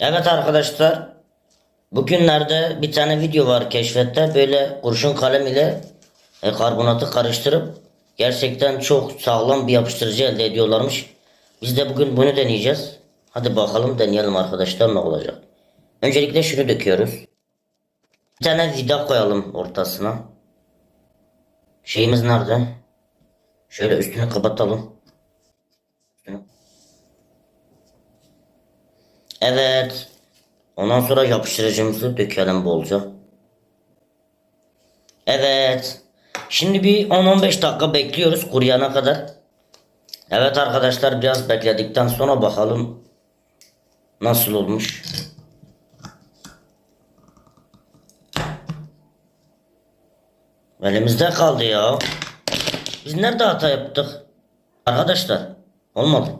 Evet arkadaşlar. Bugünlerde bir tane video var keşfette. Böyle kurşun kalem ile e, karbonatı karıştırıp gerçekten çok sağlam bir yapıştırıcı elde ediyorlarmış. Biz de bugün bunu deneyeceğiz. Hadi bakalım deneyelim arkadaşlar ne olacak. Öncelikle şunu döküyoruz. Bir tane vida koyalım ortasına. Şeyimiz nerede? Şöyle üstünü kapatalım. Evet. Ondan sonra yapıştırıcımızı dökelim bolca. Evet. Şimdi bir 10-15 dakika bekliyoruz kuruyana kadar. Evet arkadaşlar biraz bekledikten sonra bakalım nasıl olmuş. Elimizde kaldı ya. Biz nerede hata yaptık? Arkadaşlar olmadı.